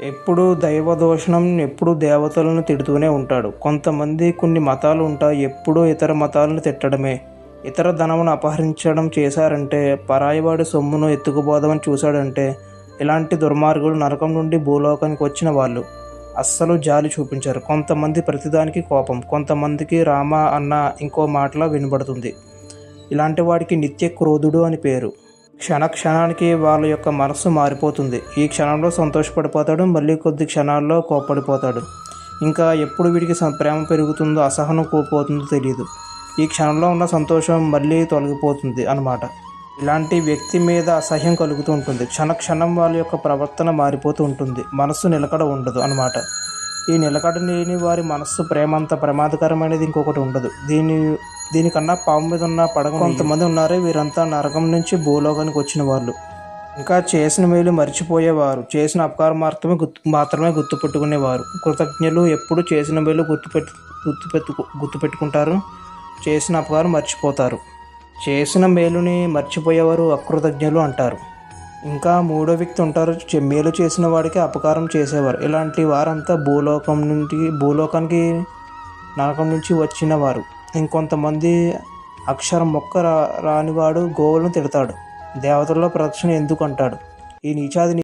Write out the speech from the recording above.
ఎప్పుడు దైవ దోషణం ఎప్పుడు దేవతలను తిడుతూనే ఉంటాడు. కొంతమంది కొన్ని మతాలు ఉంటాయి ఎప్పుడూ ఇతర మతాలను తిట్టడమే. ఇతర ధనమును అపహరించడం చేశారంటే పరాయివాడి సొమ్మును ఎత్తుకుపోదామని చూశాడంటే ఇలాంటి దుర్మార్గులు నరకం నుండి భూలోకానికి వచ్చిన వాళ్ళు అస్సలు జాలి చూపించారు. కొంతమంది ప్రతిదానికి కోపం కొంతమందికి రామ అన్న ఇంకో మాటలా వినబడుతుంది. ఇలాంటి వాడికి నిత్య క్రోధుడు అని పేరు. క్షణ క్షణానికి వాళ్ళ యొక్క మనస్సు మారిపోతుంది. ఈ క్షణంలో సంతోషపడిపోతాడు మళ్ళీ కొద్ది క్షణాల్లో కోప్పడిపోతాడు. ఇంకా ఎప్పుడు వీడికి సం- ప్రేమ పెరుగుతుందో అసహనం కోల్పోతుందో తెలియదు ఈ క్షణంలో ఉన్న సంతోషం మళ్ళీ తొలగిపోతుంది అన్నమాట. ఇలాంటి వ్యక్తి మీద అసహ్యం కలుగుతూ ఉంటుంది. క్షణక్షణం వాళ్ళ యొక్క ప్రవర్తన మారిపోతూ ఉంటుంది. మనస్సు నిలకడ ఉండదు అన్నమాట. ఈ నిలకడ లేని వారి మనస్సు ప్రేమ అంత ప్రమాదకరమైనది ఇంకొకటి ఉండదు. దీని దీనికన్నా పాము మీద ఉన్న పడగ కొంతమంది ఉన్నారు వీరంతా నరకం నుంచి భూలోకానికి వచ్చిన వాళ్ళు. ఇంకా చేసిన మేలు మర్చిపోయేవారు. చేసిన అపకారం మాత్రమే గుర్తు మాత్రమే గుర్తుపెట్టుకునేవారు. కృతజ్ఞులు ఎప్పుడు చేసిన మేలు గుర్తుపెట్టు గుర్తుపెట్టు గుర్తుపెట్టుకుంటారు. చేసిన అపకారం మర్చిపోతారు. చేసిన మేలుని మర్చిపోయేవారు అకృతజ్ఞులు అంటారు. ఇంకా మూడో వ్యక్తి ఉంటారు మేలు చేసిన వాడికి అపకారం చేసేవారు. ఇలాంటి వారంతా భూలోకం నుండి భూలోకానికి నరకం నుంచి వచ్చిన వారు. ఇంకొంతమంది అక్షరం మొక్క రా రానివాడు గోవులను తిడతాడు. దేవతల్లో ప్రదక్షిణ ఎందుకు అంటాడు? ఈ నీచాది